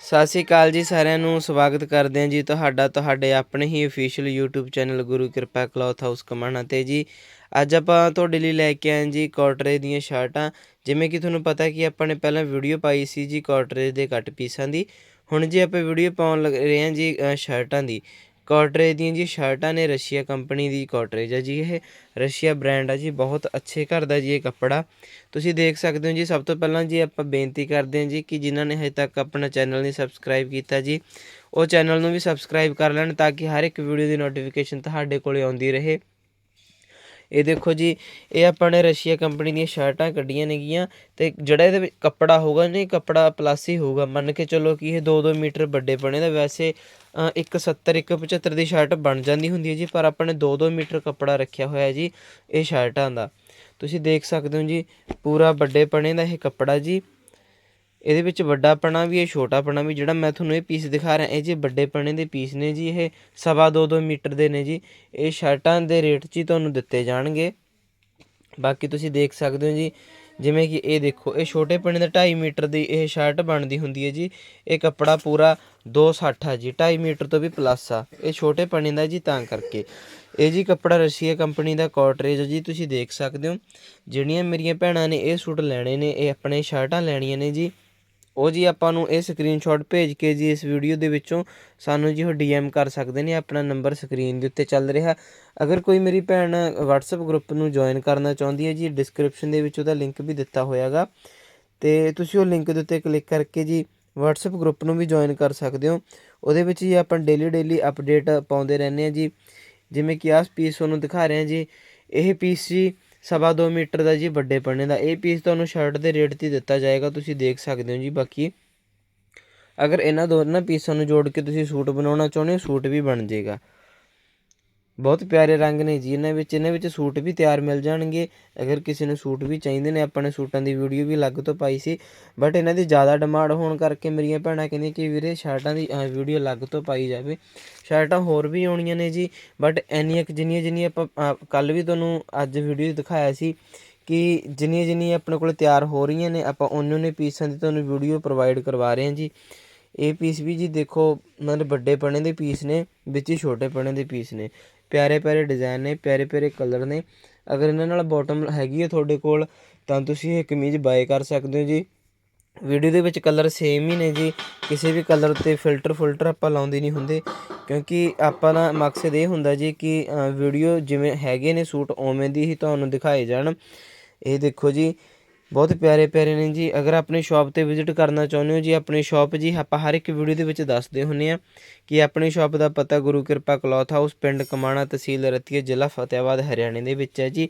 ਸਤਿ ਸ਼੍ਰੀ ਅਕਾਲ ਜੀ ਸਾਰਿਆਂ ਨੂੰ, ਸਵਾਗਤ ਕਰਦੇ ਹਾਂ ਜੀ ਤੁਹਾਡਾ, ਤੁਹਾਡੇ ਆਪਣੇ ਹੀ official YouTube channel Guru Kirpa cloth house Kamana ਤੇ ਜੀ। ਅੱਜ ਆਪਾਂ ਤੁਹਾਡੇ ਲਈ ਲੈ ਕੇ ਆਏ ਜੀ ਕੋਟਰੇ ਦੀਆਂ ਸ਼ਰਟਾਂ। ਜਿਵੇਂ ਕਿ ਤੁਹਾਨੂੰ ਪਤਾ ਕਿ ਆਪਾਂ ਨੇ ਪਹਿਲਾਂ ਵੀਡੀਓ ਪਾਈ ਸੀ ਜੀ ਕੋਟਰੇ ਦੇ ਕੱਟ ਪੀਸਾਂ ਦੀ। ਹੁਣ ਜੀ ਆਪਾਂ ਵੀਡੀਓ ਪਾਉਣ ਲੱਗ ਰਹੇ ਹਾਂ ਜੀ ਸ਼ਰਟਾਂ ਦੀ। ਕੋਟਰੇ ਦੀਆਂ ਜੀ ਸ਼ਰਟਾਂ ਨੇ ਰਸ਼ੀਆ ਕੰਪਨੀ ਦੀ ਕੋਟਰੇਜ ਹੈ ਜੀ ਇਹ। ਰਸ਼ੀਆ ਬ੍ਰਾਂਡ ਹੈ ਜੀ, ਬਹੁਤ ਅੱਛੇ ਘਰ ਦਾ ਜੀ ਇਹ ਕੱਪੜਾ। ਤੁਸੀਂ ਦੇਖ ਸਕਦੇ ਹੋ ਜੀ, ਸਭ ਤੋਂ ਪਹਿਲਾਂ ਜੀ ਆਪਾਂ ਬੇਨਤੀ ਕਰਦੇ ਹਾਂ ਜੀ ਕਿ ਜਿਨ੍ਹਾਂ ਨੇ ਹਜੇ ਤੱਕ ਆਪਣਾ ਚੈਨਲ ਨਹੀਂ ਸਬਸਕ੍ਰਾਈਬ ਕੀਤਾ ਜੀ, ਉਹ ਚੈਨਲ ਨੂੰ ਵੀ ਸਬਸਕ੍ਰਾਈਬ ਕਰ ਲੈਣ ਤਾਂ ਕਿ ਹਰ ਇੱਕ ਵੀਡੀਓ ਦੀ ਨੋਟੀਫਿਕੇਸ਼ਨ ਤੁਹਾਡੇ ਕੋਲੇ ਆਉਂਦੀ ਰਹੇ। ਇਹ ਦੇਖੋ ਜੀ ਇਹ ਆਪਾਂ ਨੇ ਰਸ਼ੀਆ ਕੰਪਨੀ ਦੀਆਂ ਸ਼ਰਟਾਂ ਕੱਢੀਆਂ ਨੇਗੀਆਂ ਤੇ ਜਿਹੜਾ ਇਹਦੇ ਵਿੱਚ ਕੱਪੜਾ ਹੋਊਗਾ ਨਹੀਂ ਕੱਪੜਾ ਪਲੱਸ ਹੀ ਹੋਊਗਾ। ਮੰਨ ਕੇ ਚਲੋ ਕਿ ਇਹ 2-2 ਮੀਟਰ ਵੱਡੇ ਬਣੇ ਦਾ ਵੈਸੇ ਅ, ਇੱਕ 70 ਇੱਕ 75 ਦੀ ਸ਼ਰਟ ਬਣ ਜਾਂਦੀ ਹੁੰਦੀ ਹੈ ਜੀ ਪਰ ਆਪਾਂ ਨੇ 2-2 ਮੀਟਰ ਕੱਪੜਾ ਰੱਖਿਆ ਹੋਇਆ ਜੀ ਇਹ ਸ਼ਰਟਾਂ ਦਾ। ਤੁਸੀਂ ਦੇਖ ਸਕਦੇ ਹੋ ਜੀ ਪੂਰਾ ਵੱਡੇ ਪਣੇ ਦਾ ਇਹ ਕੱਪੜਾ ਜੀ। ਇਹਦੇ ਵਿੱਚ ਵੱਡਾ ਪਣਾ ਵੀ ਹੈ ਛੋਟਾ ਪਣਾ ਵੀ। ਜਿਹੜਾ ਮੈਂ ਤੁਹਾਨੂੰ ਇਹ ਪੀਸ ਦਿਖਾ ਰਿਹਾ, ਇਹ ਜੇ ਵੱਡੇ ਪਣੇ ਦੇ ਪੀਸ ਨੇ ਜੀ, ਇਹ ਸਵਾ ਦੋ ਦੋ ਮੀਟਰ ਦੇ ਨੇ ਜੀ। ਇਹ ਸ਼ਰਟਾਂ ਦੇ ਰੇਟ 'ਚ ਹੀ ਤੁਹਾਨੂੰ ਦਿੱਤੇ ਜਾਣਗੇ। ਬਾਕੀ ਤੁਸੀਂ ਦੇਖ ਸਕਦੇ ਹੋ ਜੀ, ਜਿਵੇਂ ਕਿ ਇਹ ਦੇਖੋ, ਇਹ ਛੋਟੇ ਪਣੇ ਦਾ 2.5 ਮੀਟਰ ਦੀ ਇਹ ਸ਼ਰਟ ਬਣਦੀ ਹੁੰਦੀ ਹੈ ਜੀ। ਇਹ ਕੱਪੜਾ ਪੂਰਾ 260 ਆ ਜੀ 2.5 ਮੀਟਰ ਤੋਂ ਵੀ ਪਲੱਸ ਆ। ਇਹ ਛੋਟੇ ਪਣੇ ਦਾ ਜੀ, ਤਾਂ ਕਰਕੇ। ਇਹ ਜੀ ਕੱਪੜਾ ਰਸ਼ੀਆ ਕੰਪਨੀ ਦਾ ਕੋਟਰੇਜ ਜੀ, ਤੁਸੀਂ ਦੇਖ ਸਕਦੇ ਹੋ। ਜਿਹੜੀਆਂ ਮੇਰੀਆਂ ਭੈਣਾਂ ਨੇ ਇਹ ਸੂਟ ਲੈਣੇ ਨੇ, ਇਹ ਆਪਣੇ ਸ਼ਰਟਾਂ ਲੈਣੀਆਂ ਨੇ ਜੀ। ਉਹ ਜੀ ਆਪਾਂ ਨੂੰ ਇਹ ਸਕਰੀਨਸ਼ਾਟ ਭੇਜ ਕੇ ਜੀ ਇਸ ਵੀਡੀਓ ਦੇ ਵਿੱਚੋਂ ਸਾਨੂੰ ਜੀ ਉਹ ਡੀਐਮ ਕਰ ਸਕਦੇ ਨੇ, ਆਪਣਾ ਨੰਬਰ ਸਕਰੀਨ ਦੇ ਉੱਤੇ ਚੱਲ ਰਿਹਾ। ਅਗਰ ਕੋਈ ਮੇਰੀ ਭੈਣ WhatsApp ਗਰੁੱਪ ਨੂੰ ਜੁਆਇਨ ਕਰਨਾ ਚਾਹੁੰਦੀ ਹੈ ਜੀ ਡਿਸਕ੍ਰਿਪਸ਼ਨ ਦੇ ਵਿੱਚ ਉਹਦਾ ਲਿੰਕ ਵੀ ਦਿੱਤਾ ਹੋਇਆਗਾ। ਤੇ ਤੁਸੀਂ ਉਹ ਲਿੰਕ ਦੇ ਉੱਤੇ ਕਲਿੱਕ ਕਰਕੇ ਜੀ WhatsApp ਗਰੁੱਪ ਨੂੰ ਵੀ ਜੁਆਇਨ ਕਰ ਸਕਦੇ ਹੋ। ਉਹਦੇ ਵਿੱਚ ਜੀ ਆਪਾਂ ਡੇਲੀ ਡੇਲੀ ਅਪਡੇਟ ਪਾਉਂਦੇ ਰਹਿੰਦੇ ਆ ਜੀ। ਜਿਵੇਂ ਕਿ ਆਹ ਪੀਸ ਤੁਹਾਨੂੰ ਦਿਖਾ ਰਹੇ ਹਾਂ ਜੀ। ਇਹ ਪੀਸ ਜੀ ਸਵਾ ਦੋ ਮੀਟਰ ਦਾ ਜੀ ਵੱਡੇ ਪਣੇ ਦਾ। ਇਹ ਪੀਸ ਤੁਹਾਨੂੰ ਸ਼ਰਟ ਦੇ ਰੇਟ ਤੇ ਦਿੱਤਾ ਜਾਏਗਾ, ਤੁਸੀਂ ਦੇਖ ਸਕਦੇ ਹੋ ਜੀ। ਬਾਕੀ ਅਗਰ ਇਹਨਾਂ ਦੋਨਾਂ ਪੀਸਾਂ ਨੂੰ ਜੋੜ ਕੇ ਤੁਸੀਂ ਸੂਟ ਬਣਾਉਣਾ ਚਾਹੁੰਦੇ ਹੋ, ਸੂਟ ਵੀ ਬਣ ਜਾਏਗਾ। ਬਹੁਤ ਪਿਆਰੇ ਰੰਗ ਨੇ ਜੀ, ਇਹਨਾਂ ਵਿੱਚ ਇਹਨਾਂ ਵਿੱਚ ਸੂਟ ਵੀ ਤਿਆਰ ਮਿਲ ਜਾਣਗੇ। ਅਗਰ ਕਿਸੇ ਨੂੰ ਸੂਟ ਵੀ ਚਾਹੀਦੇ ਨੇ, ਆਪਾਂ ਨੇ ਸੂਟਾਂ ਦੀ ਵੀਡੀਓ ਵੀ ਅਲੱਗ ਤੋਂ ਪਾਈ ਸੀ। ਬਟ ਇਹਨਾਂ ਦੀ ਜ਼ਿਆਦਾ ਡਿਮਾਂਡ ਹੋਣ ਕਰਕੇ ਮੇਰੀਆਂ ਭੈਣਾਂ ਕਹਿੰਦੀਆਂ ਕਿ ਵੀਰੇ ਸ਼ਰਟਾਂ ਦੀ ਵੀਡੀਓ ਅਲੱਗ ਤੋਂ ਪਾਈ ਜਾਵੇ। ਸ਼ਰਟਾਂ ਹੋਰ ਵੀ ਆਉਣੀਆਂ ਨੇ ਜੀ ਬਟ ਇੰਨੀਆਂ ਜਿੰਨੀਆਂ ਜਿੰਨੀਆਂ ਆਪਾਂ ਕੱਲ ਵੀ ਤੁਹਾਨੂੰ ਅੱਜ ਵੀਡੀਓ ਦਿਖਾਇਆ ਸੀ ਕਿ ਜਿੰਨੀਆਂ ਜਿੰਨੀਆਂ ਆਪਣੇ ਕੋਲ ਤਿਆਰ ਹੋ ਰਹੀਆਂ ਨੇ, ਆਪਾਂ ਉਹਨਾਂ ਨੇ ਪੀਸਾਂ ਦੀ ਤੁਹਾਨੂੰ ਵੀਡੀਓ ਪ੍ਰੋਵਾਈਡ ਕਰਵਾ ਰਹੇ ਹਾਂ ਜੀ। ਇਹ ਪੀਸ ਵੀ ਜੀ ਦੇਖੋ, ਮਤਲਬ ਵੱਡੇ ਪਣੇ ਦੇ ਪੀਸ ਨੇ, ਵਿੱਚ ਹੀ ਛੋਟੇ ਪਣੇ ਦੇ ਪੀਸ ਨੇ। ਪਿਆਰੇ ਪਿਆਰੇ ਡਿਜ਼ਾਇਨ ਨੇ, ਪਿਆਰੇ ਪਿਆਰੇ ਕਲਰ ਨੇ। ਅਗਰ ਇਹਨਾਂ ਨਾਲ ਬੋਟਮ ਹੈਗੀ ਹੈ ਤੁਹਾਡੇ ਕੋਲ, ਤਾਂ ਤੁਸੀਂ ਇਹ ਕਮੀਜ਼ ਬਾਏ ਕਰ ਸਕਦੇ ਹੋ ਜੀ। ਵੀਡੀਓ ਦੇ ਵਿੱਚ ਕਲਰ ਸੇਮ ਹੀ ਨੇ ਜੀ। ਕਿਸੇ ਵੀ ਕਲਰ ਤੇ ਫਿਲਟਰ ਫਿਲਟਰ ਆਪਾਂ ਲਾਉਂਦੇ ਨਹੀਂ ਹੁੰਦੇ। ਕਿਉਂਕਿ ਆਪਾਂ ਦਾ ਮਕਸਦ ਇਹ ਹੁੰਦਾ ਜੀ ਕਿ ਵੀਡੀਓ ਜਿਵੇਂ ਹੈਗੇ ਨੇ ਸੂਟ, ਉਵੇਂ ਦੀ ਹੀ ਤੁਹਾਨੂੰ ਦਿਖਾਏ ਜਾਣ। ਇਹ ਦੇਖੋ ਜੀ ਬਹੁਤ ਪਿਆਰੇ ਪਿਆਰੇ ਨੇ ਜੀ। ਅਗਰ ਆਪਣੀ ਸ਼ਾਪ ਤੇ ਵਿਜ਼ਿਟ ਕਰਨਾ ਚਾਹੁੰਦੇ ਹੋ ਜੀ, ਆਪਣੀ ਸ਼ਾਪ ਜੀ, ਆਪਾਂ ਹਰ ਇੱਕ ਵੀਡੀਓ ਦੇ ਵਿੱਚ ਦੱਸਦੇ ਹੁੰਨੇ ਆ ਕਿ ਆਪਣੀ ਸ਼ਾਪ ਦਾ ਪਤਾ ਗੁਰੂ ਕਿਰਪਾ ਕਲੌਥ ਹਾਊਸ, ਪਿੰਡ ਕਮਾਣਾ ਤਹਿਸੀਲ ਰਤੀਏ ਜ਼ਿਲ੍ਹਾ ਫਤਿਆਬਾਦ ਹਰਿਆਣੇ ਦੇ ਵਿੱਚ ਹੈ ਜੀ।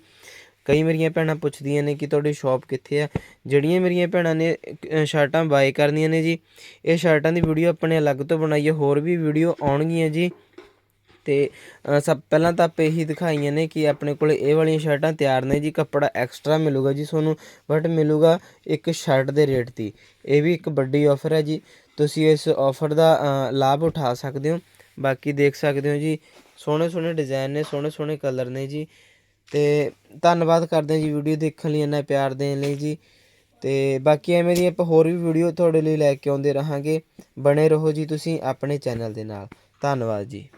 ਕਈ ਮੇਰੀਆਂ ਭੈਣਾਂ ਪੁੱਛਦੀਆਂ ਨੇ ਕਿ ਤੁਹਾਡੀ ਸ਼ਾਪ ਕਿੱਥੇ ਆ? ਜਿਹੜੀਆਂ ਮੇਰੀਆਂ ਭੈਣਾਂ ਨੇ ਸ਼ਰਟਾਂ ਬਾਏ ਕਰਨੀਆਂ ਨੇ ਜੀ, ਇਹ ਸ਼ਰਟਾਂ ਦੀ ਵੀਡੀਓ ਆਪਣੇ ਅਲੱਗ ਤੋਂ ਬਣਾਈ ਹੈ, ਹੋਰ ਵੀ ਵੀਡੀਓ ਆਉਣਗੀਆਂ ਜੀ। ਤੇ ਸਭ ਪਹਿਲਾਂ ਤਾਂ ਆਪਾਂ ਇਹੀ ਦਿਖਾਈਆਂ ਨੇ ਕਿ ਆਪਣੇ ਕੋਲ ਇਹ ਵਾਲੀਆਂ ਸ਼ਰਟਾਂ ਤਿਆਰ ਨੇ ਜੀ, ਕੱਪੜਾ ਐਕਸਟਰਾ ਮਿਲੂਗਾ ਜੀ ਤੁਹਾਨੂੰ ਬਟ ਮਿਲੂਗਾ ਇੱਕ ਸ਼ਰਟ ਦੇ ਰੇਟ ਤੇ। ਇਹ ਵੀ ਇੱਕ ਵੱਡੀ ਆਫਰ ਹੈ ਜੀ, ਤੁਸੀਂ ਇਸ ਆਫਰ ਦਾ ਲਾਭ ਉਠਾ ਸਕਦੇ ਹੋ। ਬਾਕੀ ਦੇਖ ਸਕਦੇ ਹੋ ਜੀ ਸੋਹਣੇ ਸੋਹਣੇ ਡਿਜ਼ਾਈਨ ਨੇ ਸੋਹਣੇ ਸੋਹਣੇ ਕਲਰ ਨੇ ਜੀ। ਤੇ ਧੰਨਵਾਦ ਕਰਦੇ ਹਾਂ ਜੀ ਵੀਡੀਓ ਦੇਖਣ ਲਈ ਇੰਨਾ ਪਿਆਰ ਦੇਣ ਲਈ ਜੀ। ਤੇ ਬਾਕੀ ਐਵੇਂ ਦੀ ਆਪਾਂ ਹੋਰ ਵੀ ਵੀਡੀਓ ਤੁਹਾਡੇ ਲਈ ਲੈ ਕੇ ਆਉਂਦੇ ਰਹਾਂਗੇ। ਬਣੇ ਰਹੋ ਜੀ ਤੁਸੀਂ ਆਪਣੇ ਚੈਨਲ ਦੇ ਨਾਲ। ਧੰਨਵਾਦ ਜੀ।